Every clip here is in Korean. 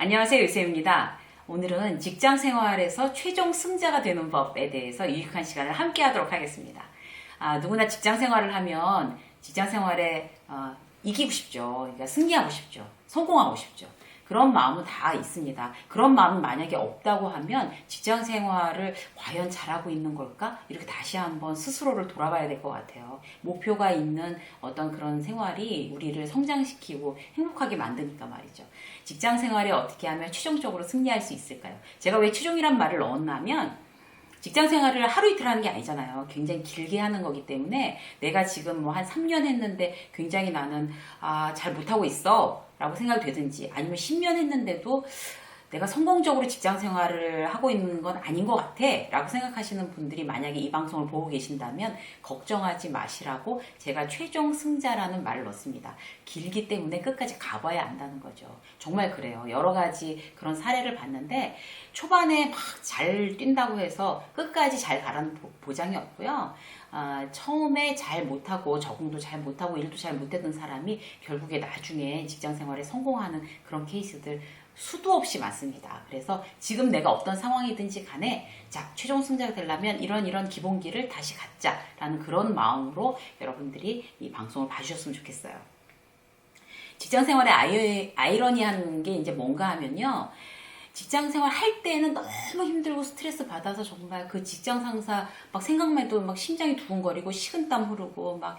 안녕하세요 유세입니다. 오늘은 직장 생활에서 최종 승자가 되는 법에 대해서 유익한 시간을 함께 하도록 하겠습니다. 아, 누구나 직장 생활을 하면 직장 생활에 어, 이기고 싶죠. 그러니까 승리하고 싶죠. 성공하고 싶죠. 그런 마음은 다 있습니다. 그런 마음이 만약에 없다고 하면 직장 생활을 과연 잘하고 있는 걸까? 이렇게 다시 한번 스스로를 돌아봐야 될 것 같아요. 목표가 있는 어떤 그런 생활이 우리를 성장시키고 행복하게 만드니까 말이죠. 직장 생활에 어떻게 하면 최종적으로 승리할 수 있을까요? 제가 왜 최종이란 말을 넣었냐면 직장 생활을 하루 이틀 하는 게 아니잖아요. 굉장히 길게 하는 거기 때문에 내가 지금 뭐 한 3년 했는데 굉장히 나는 아, 잘 못하고 있어. 라고 생각이 되든지 아니면 10년 했는데도 내가 성공적으로 직장 생활을 하고 있는 건 아닌 것 같아. 라고 생각하시는 분들이 만약에 이 방송을 보고 계신다면 걱정하지 마시라고 제가 최종 승자라는 말을 넣습니다. 길기 때문에 끝까지 가봐야 안다는 거죠. 정말 그래요. 여러 가지 그런 사례를 봤는데 초반에 막 잘 뛴다고 해서 끝까지 잘 가라는 보- 보장이 없고요. 아, 처음에 잘 못하고 적응도 잘 못하고 일도 잘 못했던 사람이 결국에 나중에 직장 생활에 성공하는 그런 케이스들 수도 없이 많습니다. 그래서 지금 내가 어떤 상황이든지 간에 자, 최종 승자가 되려면 이런 이런 기본기를 다시 갖자라는 그런 마음으로 여러분들이 이 방송을 봐주셨으면 좋겠어요. 직장 생활의 아이, 아이러니한 게 이제 뭔가 하면요. 직장 생활 할 때는 너무 힘들고 스트레스 받아서 정말 그 직장 상사 막 생각만 해도 막 심장이 두근거리고 식은땀 흐르고 막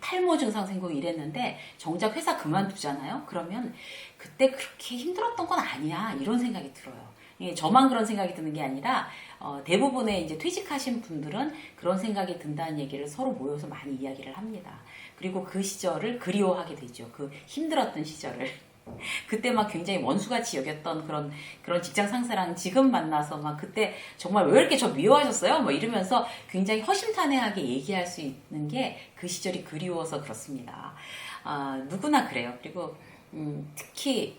탈모 증상 생기고 이랬는데 정작 회사 그만두잖아요. 그러면 그때 그렇게 힘들었던 건 아니야 이런 생각이 들어요. 예, 저만 그런 생각이 드는 게 아니라 어, 대부분의 이제 퇴직하신 분들은 그런 생각이 든다는 얘기를 서로 모여서 많이 이야기를 합니다. 그리고 그 시절을 그리워하게 되죠. 그 힘들었던 시절을. 그때 막 굉장히 원수같이 여겼던 그런 그런 직장 상사랑 지금 만나서 막 그때 정말 왜 이렇게 저 미워하셨어요? 뭐 이러면서 굉장히 허심탄회하게 얘기할 수 있는 게 그 시절이 그리워서 그렇습니다. 아, 누구나 그래요. 그리고 음, 특히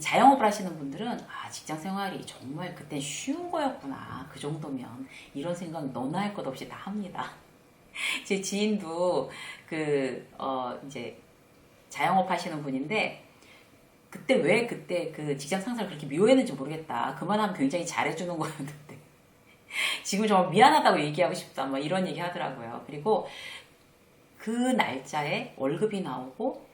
자영업을 하시는 분들은 아 직장 생활이 정말 그땐 쉬운 거였구나 그 정도면 이런 생각 너나 할 것 없이 다 합니다. 제 지인도 그 어 이제 자영업 하시는 분인데 그때 왜 그때 그 직장 상사를 그렇게 미워했는지 모르겠다. 그만하면 굉장히 잘해주는 거였는데 지금 정말 미안하다고 얘기하고 싶다. 뭐 이런 얘기 하더라고요. 그리고 그 날짜에 월급이 나오고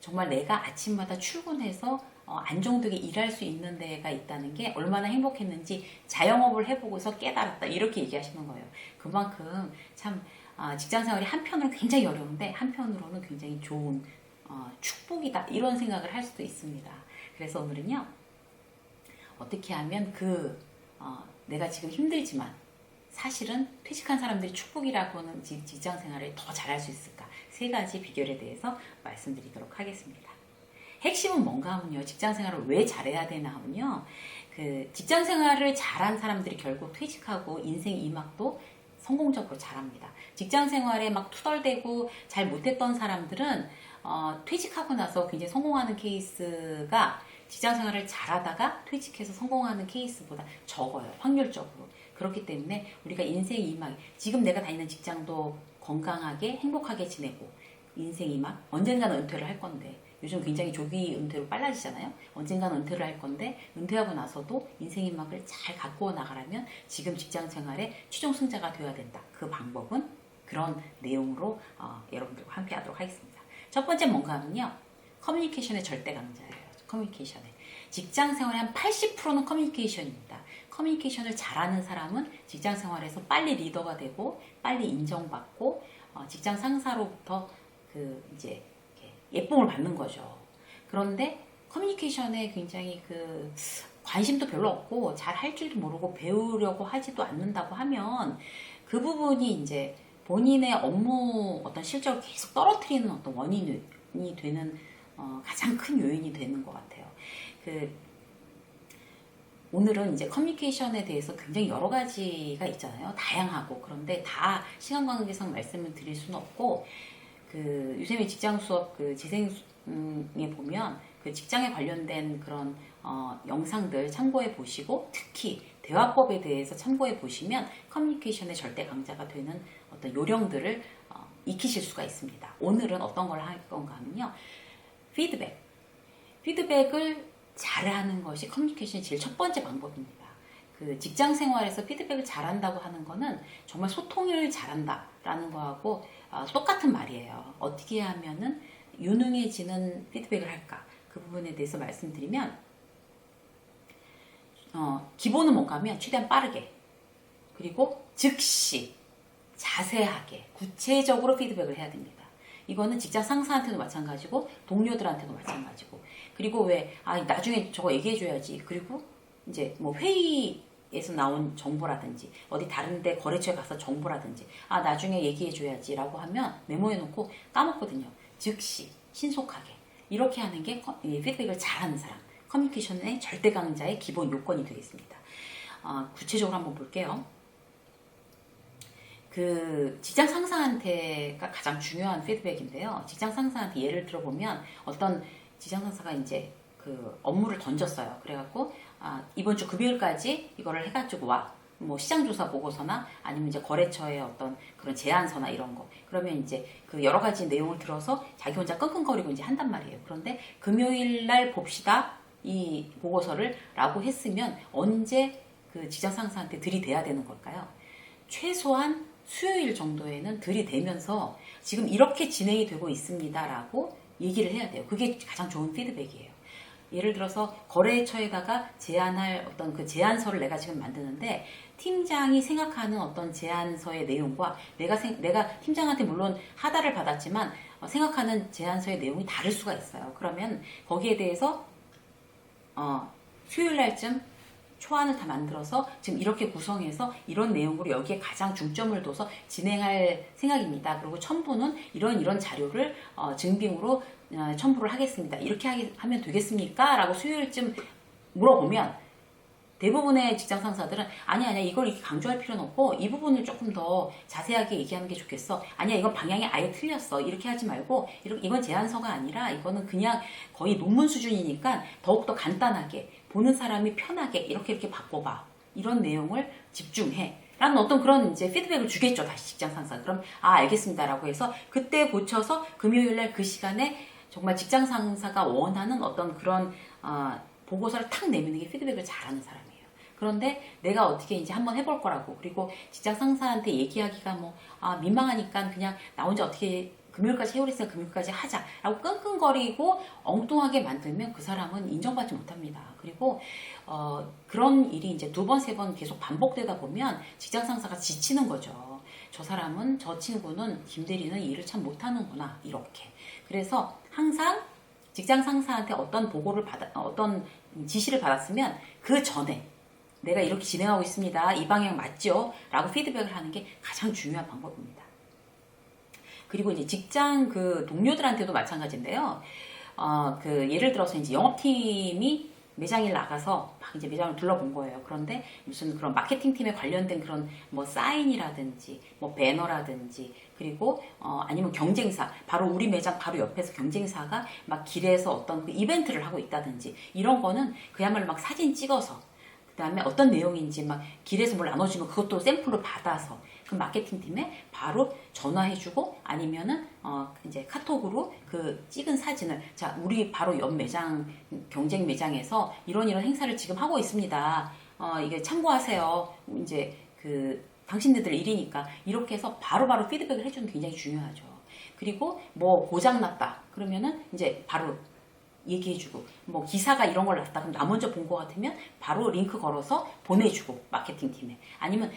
정말 내가 아침마다 출근해서 어, 안정되게 일할 수 있는 데가 있다는 게 얼마나 행복했는지 자영업을 해보고서 깨달았다 이렇게 얘기하시는 거예요. 그만큼 참 아, 직장 생활이 한편으로는 굉장히 어려운데 한편으로는 굉장히 좋은 어, 축복이다 이런 생각을 할 수도 있습니다. 그래서 오늘은요 어떻게 하면 그 어, 내가 지금 힘들지만 사실은 퇴직한 사람들이 축복이라고는 지- 직장 생활을 더 잘할 수 있을까 세 가지 비결에 대해서 말씀드리도록 하겠습니다. 핵심은 뭔가 하면요 직장 생활을 왜 잘해야 되나 하면요 그 직장 생활을 잘한 사람들이 결국 퇴직하고 인생 이막도 성공적으로 잘합니다. 직장 생활에 막 투덜대고 잘 못했던 사람들은 어, 퇴직하고 나서 굉장히 성공하는 케이스가 직장 생활을 잘하다가 퇴직해서 성공하는 케이스보다 적어요. 확률적으로. 그렇기 때문에 우리가 인생 이막, 지금 내가 다니는 직장도 건강하게 행복하게 지내고 인생 이 막 언젠가는 은퇴를 할 건데 요즘 굉장히 조기 은퇴로 빨라지잖아요. 언젠가는 은퇴를 할 건데 은퇴하고 나서도 인생 이막을 잘 갖고 나가려면 지금 직장 생활에 최종 승자가 되어야 된다. 그 방법은 그런 내용으로 어, 여러분들과 함께 하도록 하겠습니다. 첫 번째 뭔가 하면요. 커뮤니케이션의 절대 강자예요. 커뮤니케이션에. 직장 생활의 한 80%는 커뮤니케이션입니다. 커뮤니케이션을 잘하는 사람은 직장 생활에서 빨리 리더가 되고 빨리 인정받고 어, 직장 상사로부터 그 이제 예쁨을 받는 거죠. 그런데 커뮤니케이션에 굉장히 그 관심도 별로 없고 잘 할 줄도 모르고 배우려고 하지도 않는다고 하면 그 부분이 이제 본인의 업무 어떤 실적을 계속 떨어뜨리는 어떤 원인이 되는 어, 가장 큰 요인이 되는 것 같아요. 그 오늘은 이제 커뮤니케이션에 대해서 굉장히 여러 가지가 있잖아요. 다양하고 그런데 다 시간 관계상 말씀을 드릴 수는 없고 그 유세미 직장 수업 그 재생에 보면 그 직장에 관련된 그런 어, 영상들 참고해 보시고 특히 대화법에 대해서 참고해 보시면 커뮤니케이션의 절대 강자가 되는 어떤 요령들을 어, 익히실 수가 있습니다. 오늘은 어떤 걸 할 건가 하면요. 피드백. 피드백을 잘하는 것이 커뮤니케이션의 제일 첫 번째 방법입니다. 그 직장 생활에서 피드백을 잘한다고 하는 거는 정말 소통을 잘한다라는 거하고 어, 똑같은 말이에요. 어떻게 하면은 유능해지는 피드백을 할까? 그 부분에 대해서 말씀드리면 어, 기본은 뭔가 하면 최대한 빠르게 그리고 즉시 자세하게 구체적으로 피드백을 해야 됩니다. 이거는 직장 상사한테도 마찬가지고 동료들한테도 마찬가지고 그리고 왜 아 나중에 저거 얘기해줘야지 그리고 이제 뭐 회의 에서 나온 정보라든지 어디 다른데 거래처에 가서 정보라든지 아 나중에 얘기해줘야지 라고 하면 메모해놓고 까먹거든요. 즉시 신속하게 이렇게 하는 게 피드백을 잘하는 사람 커뮤니케이션의 절대 강자의 기본 요건이 되겠습니다. 아, 구체적으로 한번 볼게요. 그 직장 상사한테가 가장 중요한 피드백인데요. 직장 상사한테 예를 들어보면 어떤 직장 상사가 이제 그 업무를 던졌어요. 그래갖고 아, 이번 주 금요일까지 이거를 해가지고 와. 뭐 시장조사 보고서나 아니면 이제 거래처의 어떤 그런 제안서나 이런 거. 그러면 이제 그 여러 가지 내용을 들어서 자기 혼자 끙끙거리고 이제 한단 말이에요. 그런데 금요일 날 봅시다. 이 보고서를 라고 했으면 언제 그 직장 상사한테 들이대야 되는 걸까요? 최소한 수요일 정도에는 들이대면서 지금 이렇게 진행이 되고 있습니다라고 얘기를 해야 돼요. 그게 가장 좋은 피드백이에요. 예를 들어서 거래처에다가 제안할 어떤 그 제안서를 내가 지금 만드는데 팀장이 생각하는 어떤 제안서의 내용과 내가 생- 내가 팀장한테 물론 하다를 받았지만 어, 생각하는 제안서의 내용이 다를 수가 있어요. 그러면 거기에 대해서 어, 수요일 날쯤 초안을 다 만들어서 지금 이렇게 구성해서 이런 내용으로 여기에 가장 중점을 둬서 진행할 생각입니다. 그리고 첨부는 이런 이런 자료를 어, 증빙으로 어, 첨부를 하겠습니다. 이렇게 하게, 하면 되겠습니까? 라고 수요일쯤 물어보면 대부분의 직장 상사들은 아니 아니야 이걸 이렇게 강조할 필요는 없고 이 부분을 조금 더 자세하게 얘기하는 게 좋겠어 아니야 이건 방향이 아예 틀렸어 이렇게 하지 말고 이건 제안서가 아니라 이거는 그냥 거의 논문 수준이니까 더욱더 간단하게 보는 사람이 편하게 이렇게 이렇게 바꿔봐. 이런 내용을 집중해. 라는 어떤 그런 이제 피드백을 주겠죠 다시 직장 상사 그럼 아 알겠습니다라고 해서 그때 고쳐서 금요일 날 그 시간에 정말 직장 상사가 원하는 어떤 그런 어, 보고서를 탁 내미는 게 피드백을 잘하는 사람이에요. 그런데 내가 어떻게 이제 한번 해볼 거라고. 그리고 직장 상사한테 얘기하기가 뭐 아, 민망하니까 그냥 나 혼자 어떻게 금요일까지 해오랬으니까 금요일까지 하자라고 끙끙거리고 엉뚱하게 만들면 그 사람은 인정받지 못합니다. 그리고 어, 그런 일이 이제 두 번, 세 번 계속 반복되다 보면 직장 상사가 지치는 거죠. 저 사람은, 저 친구는, 김 대리는 일을 참 못하는구나. 이렇게. 그래서 항상 직장 상사한테 어떤 보고를 받아, 어떤 지시를 받았으면 그 전에 내가 이렇게 진행하고 있습니다. 이 방향 맞죠? 라고 피드백을 하는 게 가장 중요한 방법입니다. 그리고 이제 직장 그 동료들한테도 마찬가지인데요. 어, 그 예를 들어서 이제 영업팀이 매장에 나가서 막 이제 매장을 둘러본 거예요. 그런데 무슨 그런 마케팅 팀에 관련된 그런 뭐 사인이라든지 뭐 배너라든지 그리고 어 아니면 경쟁사 바로 우리 매장 바로 옆에서 경쟁사가 막 길에서 어떤 그 이벤트를 하고 있다든지 이런 거는 그야말로 막 사진 찍어서 그다음에 어떤 내용인지 막 길에서 뭘 나눠주면 그것도 샘플로 받아서 그 마케팅 팀에 바로 전화해주고 아니면은 어 이제 카톡으로 그 찍은 사진을 자 우리 바로 옆 매장 경쟁 매장에서 이런 이런 행사를 지금 하고 있습니다. 어 이게 참고하세요. 이제 그 당신네들 일이니까 이렇게 해서 바로바로 피드백을 해주는 게 굉장히 중요하죠. 그리고 뭐 고장 났다 그러면은 이제 바로 얘기해주고 뭐 기사가 이런 걸 났다. 그럼 나 먼저 본 것 같으면 바로 링크 걸어서 보내주고 마케팅 팀에. 아니면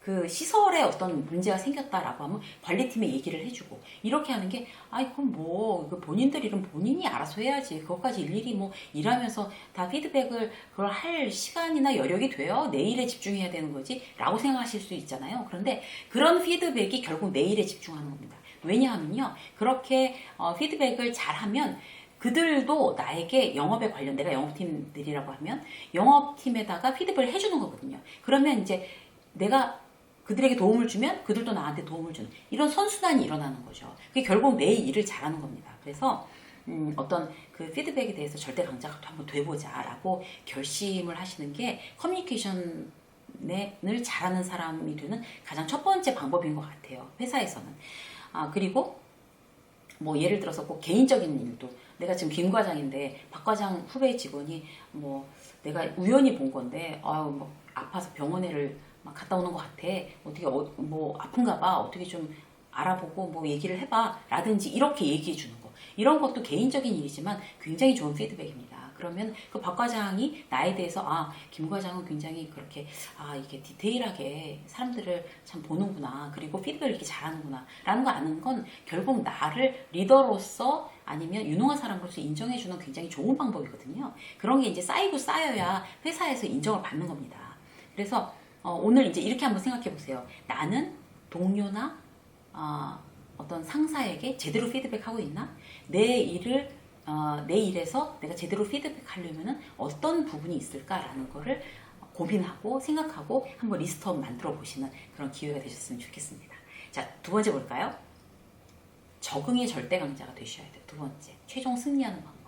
그 시설에 어떤 문제가 생겼다라고 하면 관리팀에 얘기를 해주고. 이렇게 하는 게 아이 그럼 뭐그 본인들 일은 본인이 알아서 해야지. 그것까지 일일이 뭐 일하면서 다 피드백을 그걸 할 시간이나 여력이 돼요? 내 일에 집중해야 되는 거지? 라고 생각하실 수 있잖아요. 그런데 그런 피드백이 결국 내 일에 집중하는 겁니다. 왜냐하면요 그렇게 어, 피드백을 잘하면 그들도 나에게 영업에 관련 내가 영업팀들이라고 하면 영업팀에다가 피드백을 해주는 거거든요. 그러면 이제 내가 그들에게 도움을 주면 그들도 나한테 도움을 주는 이런 선순환이 일어나는 거죠. 그게 결국 내 일을 잘하는 겁니다. 그래서 음, 어떤 그 피드백에 대해서 절대 강자가 또 한번 돼보자라고 결심을 하시는 게 커뮤니케이션을 잘하는 사람이 되는 가장 첫 번째 방법인 것 같아요. 회사에서는. 아, 그리고 뭐 예를 들어서 꼭 개인적인 일도 내가 지금 김 과장인데 박 과장 후배 직원이 뭐 내가 우연히 본 건데 아유 뭐 아파서 병원에를 막 갔다 오는 것 같아. 어떻게 어, 뭐 아픈가 봐. 어떻게 좀 알아보고 뭐 얘기를 해봐. 라든지 이렇게 얘기해 주는 거. 이런 것도 개인적인 일이지만 굉장히 좋은 피드백입니다. 그러면 그 박 과장이 나에 대해서 아, 김 과장은 굉장히 그렇게 아, 이게 디테일하게 사람들을 참 보는구나. 그리고 피드백을 이렇게 잘하는구나. 라는 거 아는 건 결국 나를 리더로서 아니면 유능한 사람으로서 인정해주는 굉장히 좋은 방법이거든요. 그런 게 이제 쌓이고 쌓여야 회사에서 인정을 받는 겁니다. 그래서 어, 오늘 이제 이렇게 한번 생각해 보세요. 나는 동료나 어, 어떤 상사에게 제대로 피드백하고 있나? 내 일을 어, 내 일에서 내가 제대로 피드백하려면 어떤 부분이 있을까라는 거를 고민하고 생각하고 한번 리스트업 만들어 보시는 그런 기회가 되셨으면 좋겠습니다. 자, 두 번째 볼까요? 적응의 절대 강자가 되셔야 돼요. 두 번째, 최종 승리하는 방법.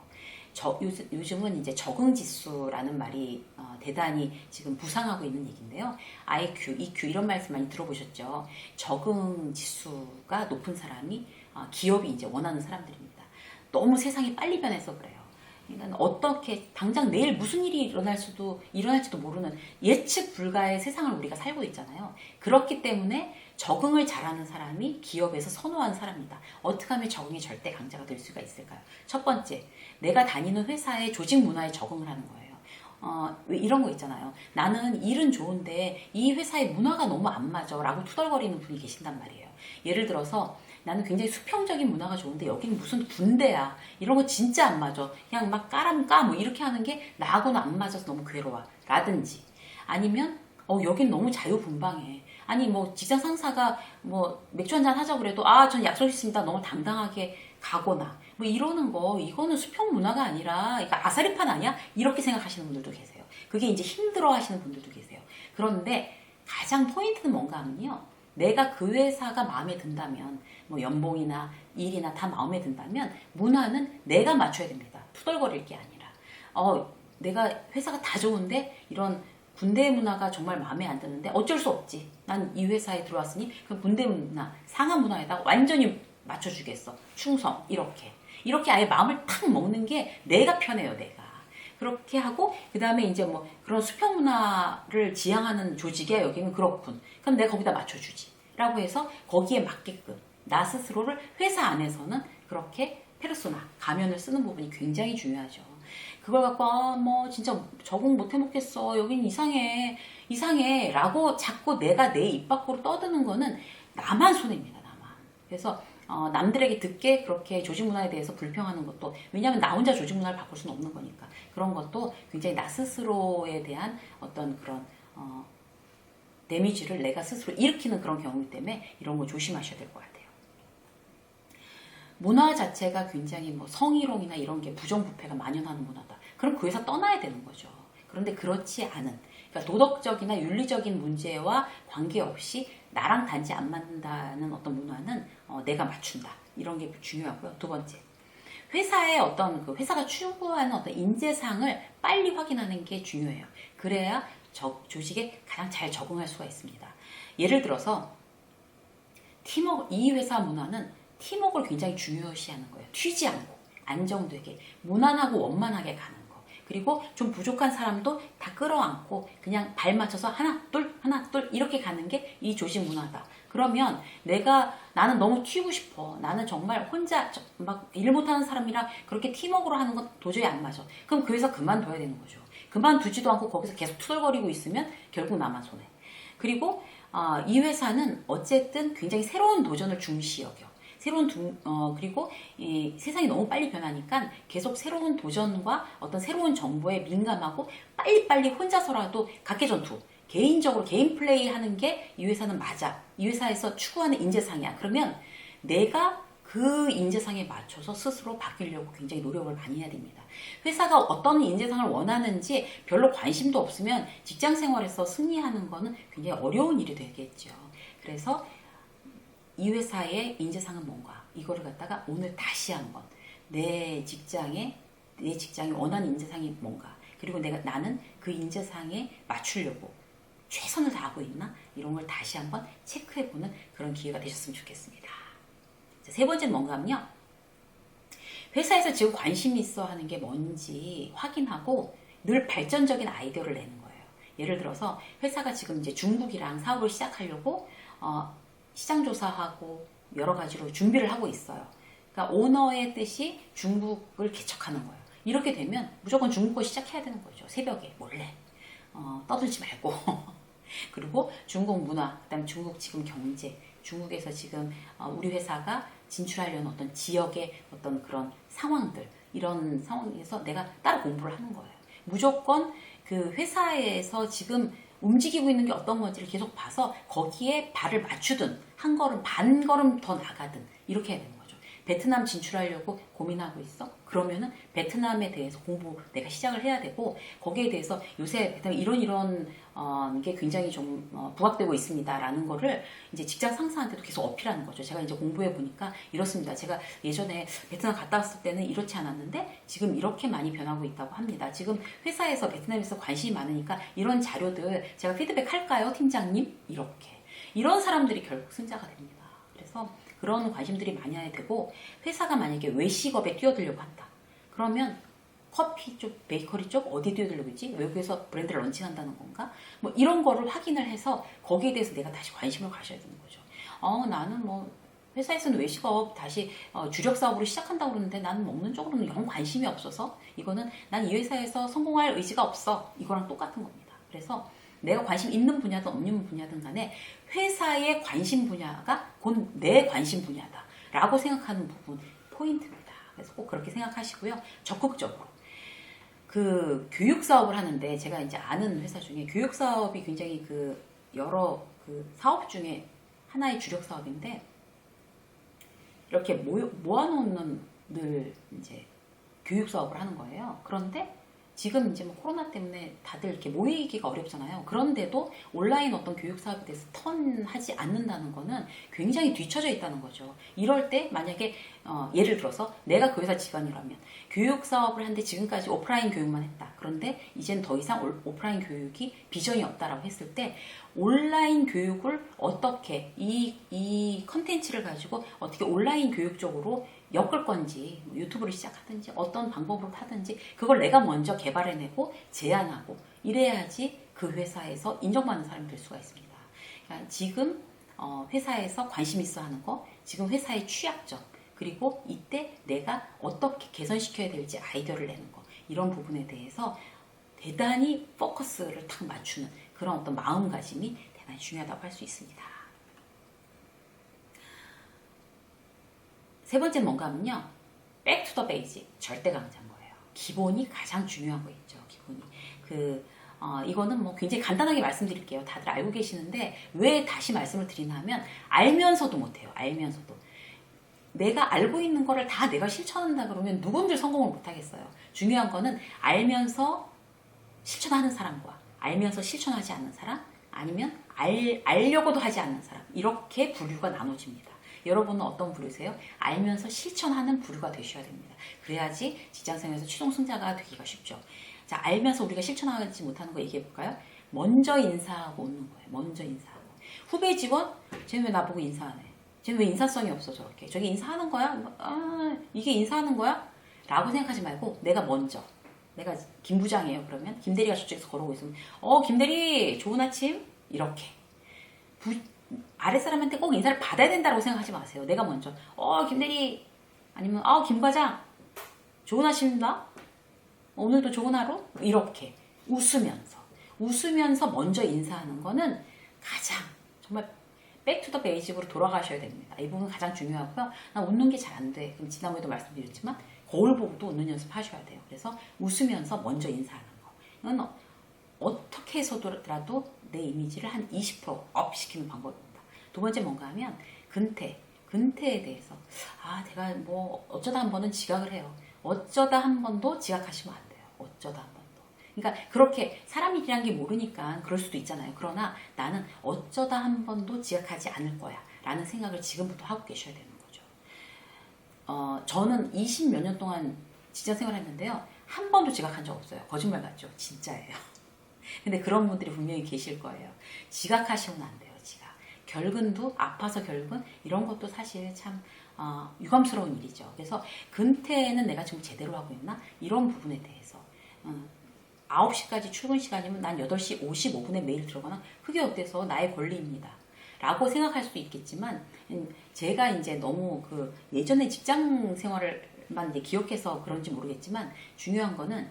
저, 요즘, 요즘은 이제 적응 지수라는 말이 어, 대단히 지금 부상하고 있는 얘기인데요. IQ, EQ 이런 말씀 많이 들어보셨죠. 적응 지수가 높은 사람이 어, 기업이 이제 원하는 사람들입니다. 너무 세상이 빨리 변해서 그래요. 그러니까 어떻게 당장 내일 무슨 일이 일어날 수도 일어날지도 모르는 예측 불가의 세상을 우리가 살고 있잖아요. 그렇기 때문에 적응을 잘하는 사람이 기업에서 선호하는 사람이다. 어떻게 하면 적응의 절대 강자가 될 수가 있을까요? 첫 번째, 내가 다니는 회사의 조직 문화에 적응을 하는 거예요. 어, 왜 이런 거 있잖아요. 나는 일은 좋은데 이 회사의 문화가 너무 안 맞아. 라고 투덜거리는 분이 계신단 말이에요. 예를 들어서 나는 굉장히 수평적인 문화가 좋은데 여기는 무슨 군대야. 이런 거 진짜 안 맞아. 그냥 막 까람 까뭐 이렇게 하는 게 나하고는 안 맞아서 너무 괴로워. 라든지 아니면 어 여긴 너무 자유분방해. 아니 뭐 직장 상사가 뭐 맥주 한잔 하자 그래도 아 전 약속 있습니다. 너무 당당하게 가거나 뭐 이러는 거 이거는 수평 문화가 아니라 이거 아사리판 아니야? 이렇게 생각하시는 분들도 계세요. 그게 이제 힘들어 하시는 분들도 계세요. 그런데 가장 포인트는 뭔가 하면요. 내가 그 회사가 마음에 든다면 뭐 연봉이나 일이나 다 마음에 든다면 문화는 내가 맞춰야 됩니다. 투덜거릴 게 아니라 어 내가 회사가 다 좋은데 이런 군대 문화가 정말 마음에 안 드는데 어쩔 수 없지. 난 이 회사에 들어왔으니 그 군대 문화, 상하 문화에다가 완전히 맞춰주겠어. 충성 이렇게 이렇게 아예 마음을 탁 먹는 게 내가 편해요, 내가. 그렇게 하고 그 다음에 이제 뭐 그런 수평 문화를 지향하는 조직에 여기는 그렇군. 그럼 내가 거기다 맞춰주지.라고 해서 거기에 맞게끔 나 스스로를 회사 안에서는 그렇게 페르소나 가면을 쓰는 부분이 굉장히 중요하죠. 그걸 갖고 아 뭐 진짜 적응 못 해먹겠어 여긴 이상해 이상해 라고 자꾸 내가 내 입 밖으로 떠드는 거는 나만 손해입니다 나만. 그래서 어, 남들에게 듣게 그렇게 조직 문화에 대해서 불평하는 것도 왜냐하면 나 혼자 조직 문화를 바꿀 수는 없는 거니까 그런 것도 굉장히 나 스스로에 대한 어떤 그런 어, 데미지를 내가 스스로 일으키는 그런 경우이기 때문에 이런 거 조심하셔야 될 것 같아요. 문화 자체가 굉장히 뭐 성희롱이나 이런 게 부정부패가 만연하는 문화다. 그럼 그 회사 떠나야 되는 거죠. 그런데 그렇지 않은 그러니까 도덕적이나 윤리적인 문제와 관계없이 나랑 단지 안 맞는다는 어떤 문화는 어, 내가 맞춘다. 이런 게 중요하고요. 두 번째. 회사의 어떤 그 회사가 추구하는 어떤 인재상을 빨리 확인하는 게 중요해요. 그래야 저, 조직에 가장 잘 적응할 수가 있습니다. 예를 들어서 팀워크, 이 회사 문화는 팀워크를 굉장히 중요시하는 거예요. 튀지 않고 안정되게 무난하고 원만하게 가는 거. 그리고 좀 부족한 사람도 다 끌어안고 그냥 발 맞춰서 하나 둘 하나 둘 이렇게 가는 게 이 조직 문화다. 그러면 내가 나는 너무 튀고 싶어. 나는 정말 혼자 막 일 못하는 사람이랑 그렇게 팀워크로 하는 건 도저히 안 맞아. 그럼 그 회사 그만둬야 되는 거죠. 그만두지도 않고 거기서 계속 투덜거리고 있으면 결국 나만 손해. 그리고 어, 이 회사는 어쨌든 굉장히 새로운 도전을 중시 여겨. 새로운 두, 어, 그리고 이 세상이 너무 빨리 변하니까 계속 새로운 도전과 어떤 새로운 정보에 민감하고 빨리빨리 혼자서라도 각계 전투 개인적으로 개인 플레이 하는 게 이 회사는 맞아. 이 회사에서 추구하는 인재상이야. 그러면 내가 그 인재상에 맞춰서 스스로 바뀌려고 굉장히 노력을 많이 해야 됩니다. 회사가 어떤 인재상을 원하는지 별로 관심도 없으면 직장 생활에서 승리하는 거는 굉장히 어려운 일이 되겠죠. 그래서 이 회사의 인재상은 뭔가 이거를 갖다가 오늘 다시 한번 내 직장에 내 직장이 원하는 인재상이 뭔가 그리고 내가 나는 그 인재상에 맞추려고 최선을 다하고 있나 이런 걸 다시 한번 체크해 보는 그런 기회가 되셨으면 좋겠습니다. 세 번째는 뭔가 하면요. 회사에서 지금 관심 있어 하는 게 뭔지 확인하고 늘 발전적인 아이디어를 내는 거예요. 예를 들어서 회사가 지금 이제 중국이랑 사업을 시작하려고 어, 시장 조사하고 여러 가지로 준비를 하고 있어요. 그러니까 오너의 뜻이 중국을 개척하는 거예요. 이렇게 되면 무조건 중국어 시작해야 되는 거죠. 새벽에 몰래 어, 떠들지 말고 그리고 중국 문화, 그다음 중국 지금 경제, 중국에서 지금 어, 우리 회사가 진출하려는 어떤 지역의 어떤 그런 상황들 이런 상황에서 내가 따로 공부를 하는 거예요. 무조건 그 회사에서 지금 움직이고 있는 게 어떤 건지를 계속 봐서 거기에 발을 맞추든 한 걸음 반 걸음 더 나가든 이렇게 해야 거죠. 베트남 진출하려고 고민하고 있어? 그러면은 베트남에 대해서 공부 내가 시작을 해야 되고 거기에 대해서 요새 이런 이런 어, 게 굉장히 좀 어, 부각되고 있습니다라는 거를 이제 직장 상사한테도 계속 어필하는 거죠. 제가 이제 공부해 보니까 이렇습니다. 제가 예전에 베트남 갔다 왔을 때는 이렇지 않았는데 지금 이렇게 많이 변하고 있다고 합니다. 지금 회사에서 베트남에서 관심이 많으니까 이런 자료들 제가 피드백 할까요, 팀장님? 이렇게 이런 사람들이 결국 승자가 됩니다. 그래서 그런 관심들이 많이 해야 되고 회사가 만약에 외식업에 뛰어들려고 한다. 그러면 커피 쪽, 베이커리 쪽 어디 뛰어들려고 있지? 외국에서 브랜드를 런칭한다는 건가? 뭐 이런 거를 확인을 해서 거기에 대해서 내가 다시 관심을 가져야 되는 거죠. 어, 나는 뭐 회사에서는 외식업 다시 어, 주력 사업으로 시작한다고 그러는데 나는 먹는 쪽으로는 영 관심이 없어서 이거는 난 이 회사에서 성공할 의지가 없어. 이거랑 똑같은 겁니다. 그래서 내가 관심 있는 분야든 없는 분야든 간에 회사의 관심 분야가 곧 내 관심 분야다. 라고 생각하는 부분, 포인트입니다. 그래서 꼭 그렇게 생각하시고요. 적극적으로. 그 교육 사업을 하는데 제가 이제 아는 회사 중에 교육 사업이 굉장히 그 여러 그 사업 중에 하나의 주력 사업인데 이렇게 모여, 모아놓는 늘 이제 교육 사업을 하는 거예요. 그런데 지금 이제 뭐 코로나 때문에 다들 이렇게 모이기가 어렵잖아요. 그런데도 온라인 어떤 교육 사업에 대해서 턴하지 않는다는 거는 굉장히 뒤처져 있다는 거죠. 이럴 때 만약에 어, 예를 들어서 내가 그 회사 직원이라면 교육 사업을 하는데 지금까지 오프라인 교육만 했다. 그런데 이젠 더 이상 올- 오프라인 교육이 비전이 없다라고 했을 때 온라인 교육을 어떻게 이, 이 컨텐츠를 가지고 어떻게 온라인 교육 쪽으로 엮을 건지 뭐 유튜브를 시작하든지 어떤 방법으로 하든지 그걸 내가 먼저 개발해내고 제안하고 이래야지 그 회사에서 인정받는 사람이 될 수가 있습니다. 그러니까 지금 어, 회사에서 관심 있어 하는 거, 지금 회사의 취약점, 그리고 이때 내가 어떻게 개선시켜야 될지 아이디어를 내는 거 이런 부분에 대해서 대단히 포커스를 탁 맞추는 그런 어떤 마음가짐이 대단히 중요하다고 할 수 있습니다. 세 번째는 뭔가 하면요. 백투더 베이직 절대 강자인 거예요. 기본이 가장 중요한 거 있죠. 기본이. 그 어, 이거는 뭐 굉장히 간단하게 말씀드릴게요. 다들 알고 계시는데 왜 다시 말씀을 드리나 하면 알면서도 못해요. 알면서도. 내가 알고 있는 거를 다 내가 실천한다 그러면 누군들 성공을 못 하겠어요. 중요한 거는 알면서 실천하는 사람과 알면서 실천하지 않는 사람 아니면 알, 알려고도 하지 않는 사람 이렇게 부류가 나눠집니다. 여러분은 어떤 부류세요? 알면서 실천하는 부류가 되셔야 됩니다. 그래야지 직장생활에서 최종 승자가 되기가 쉽죠. 자, 알면서 우리가 실천하지 못하는 거 얘기해 볼까요? 먼저 인사하고 오는 거예요. 먼저 인사하고. 후배 직원, 쟤는 왜 나보고 인사하네? 쟤는 왜 인사성이 없어 저렇게? 저게 인사하는 거야? 아, 이게 인사하는 거야? 라고 생각하지 말고 내가 먼저. 내가 김 부장이에요. 그러면 김 대리가 저쪽에서 걸어오고 있으면 어, 김 대리 좋은 아침 이렇게 부, 아랫 사람한테 꼭 인사를 받아야 된다고 생각하지 마세요. 내가 먼저 어, 김 대리 아니면 어, 김 과장 좋은 아침입니다. 오늘도 좋은 하루 이렇게 웃으면서 웃으면서 먼저 인사하는 거는 가장 정말 백투더 베이직으로 돌아가셔야 됩니다. 이 부분 가장 중요하고요. 나 웃는 게 잘 안 돼. 그럼 지난번에도 말씀드렸지만 거울 보고도 웃는 연습하셔야 돼요. 그래서 웃으면서 먼저 인사하는 거. 이건 어- 어떻게 해서라도 내 이미지를 한 20%업 시키는 방법입니다. 두 번째 뭔가 하면 근태. 근태에 대해서 아 내가 뭐 어쩌다 한 번은 지각을 해요. 어쩌다 한 번도 지각하시면 안 돼요. 어쩌다 한 번도. 그러니까 그렇게 사람 일이란 게 모르니까 그럴 수도 있잖아요. 그러나 나는 어쩌다 한 번도 지각하지 않을 거야. 라는 생각을 지금부터 하고 계셔야 되는 거죠. 어, 저는 20 몇 년 동안 직장 생활 했는데요. 한 번도 지각한 적 없어요. 거짓말 같죠? 진짜예요. 근데 그런 분들이 분명히 계실 거예요. 지각하시면 안 돼요, 지각. 결근도 아파서 결근 이런 것도 사실 참 어, 유감스러운 일이죠. 그래서 근태는 내가 지금 제대로 하고 있나? 이런 부분에 대해서. 음, 9시까지 출근 시간이면 난 8시 55분에 메일 들어가나? 그게 어때서 나의 권리입니다. 라고 생각할 수도 있겠지만, 음, 제가 이제 너무 그 예전에 직장 생활을만 기억해서 그런지 모르겠지만, 중요한 거는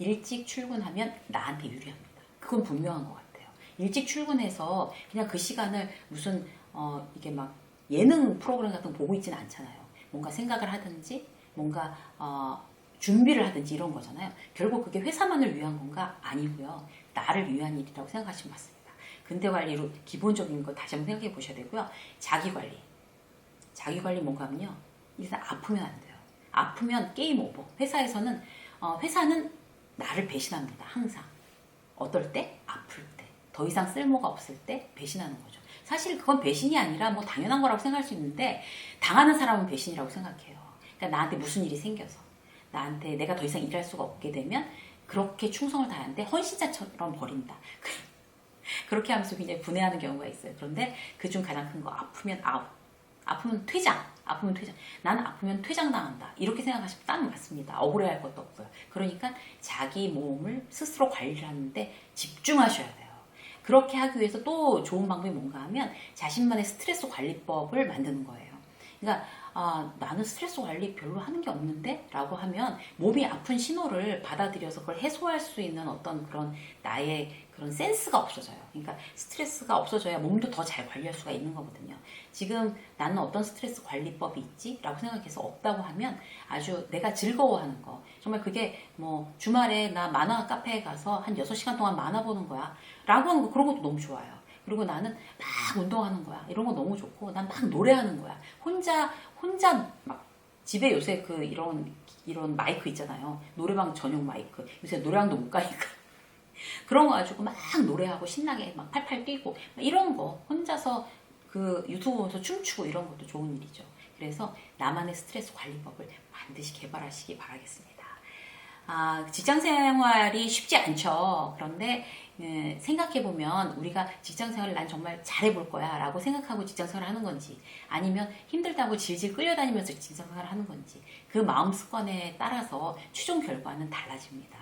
일찍 출근하면 나한테 유리합니다. 그건 분명한 것 같아요. 일찍 출근해서 그냥 그 시간을 무슨 어 이게 막 예능 프로그램 같은 거 보고 있지는 않잖아요. 뭔가 생각을 하든지 뭔가 어 준비를 하든지 이런 거잖아요. 결국 그게 회사만을 위한 건가 아니고요. 나를 위한 일이라고 생각하시면 맞습니다. 근대 관리로 기본적인 거 다시 한번 생각해 보셔야 되고요. 자기 관리. 자기 관리 뭔가 하면요. 일단 아프면 안 돼요. 아프면 게임 오버. 회사에서는 어, 회사는 나를 배신합니다. 항상. 어떨 때? 아플 때. 더 이상 쓸모가 없을 때 배신하는 거죠. 사실 그건 배신이 아니라 뭐 당연한 거라고 생각할 수 있는데 당하는 사람은 배신이라고 생각해요. 그러니까 나한테 무슨 일이 생겨서 나한테 내가 더 이상 일할 수가 없게 되면 그렇게 충성을 다하는데 헌신자처럼 버린다. 그렇게 하면서 굉장히 분해하는 경우가 있어요. 그런데 그중 가장 큰 거 아프면 아웃. 아프면 퇴장. 아프면 퇴장. 나는 아프면 퇴장당한다. 이렇게 생각하시면 딱 맞습니다. 억울해할 것도 없고요. 그러니까 자기 몸을 스스로 관리를 하는데 집중하셔야 돼요. 그렇게 하기 위해서 또 좋은 방법이 뭔가 하면 자신만의 스트레스 관리법을 만드는 거예요. 그러니까 아, 나는 스트레스 관리 별로 하는 게 없는데? 라고 하면 몸이 아픈 신호를 받아들여서 그걸 해소할 수 있는 어떤 그런 나의 그런 센스가 없어져요. 그러니까 스트레스가 없어져야 몸도 더 잘 관리할 수가 있는 거거든요. 지금 나는 어떤 스트레스 관리법이 있지? 라고 생각해서 없다고 하면 아주 내가 즐거워하는 거. 정말 그게 뭐 주말에 나 만화 카페에 가서 한 6시간 동안 만화 보는 거야. 라고 하는 거 그런 것도 너무 좋아요. 그리고 나는 막 운동하는 거야. 이런 거 너무 좋고 난 막 노래하는 거야. 혼자 혼자 막 집에 요새 그 이런 이런 마이크 있잖아요. 노래방 전용 마이크. 요새 노래방도 못 가니까. 그런 거 가지고 막 노래하고 신나게 막 팔팔 뛰고 막 이런 거 혼자서 그 유튜브 보면서 춤추고 이런 것도 좋은 일이죠. 그래서 나만의 스트레스 관리법을 반드시 개발하시기 바라겠습니다. 아, 직장 생활이 쉽지 않죠. 그런데 예, 생각해보면 우리가 직장 생활을 난 정말 잘해볼 거야 라고 생각하고 직장 생활을 하는 건지 아니면 힘들다고 질질 끌려다니면서 직장 생활을 하는 건지 그 마음 습관에 따라서 최종 결과는 달라집니다.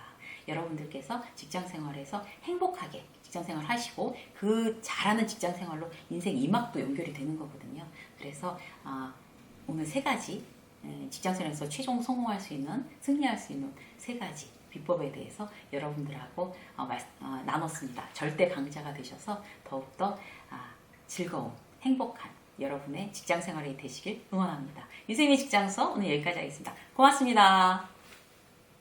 여러분들께서 직장 생활에서 행복하게 직장 생활 하시고 그 잘하는 직장 생활로 인생 이막도 연결이 되는 거거든요. 그래서 아, 오늘 세 가지 에, 직장 생활에서 최종 성공할 수 있는 승리할 수 있는 세 가지 비법에 대해서 여러분들하고 어, 말- 어, 나눴습니다. 절대 강자가 되셔서 더욱더 아, 즐거운 행복한 여러분의 직장 생활이 되시길 응원합니다. 유세미 직장서 오늘 여기까지 하겠습니다. 고맙습니다.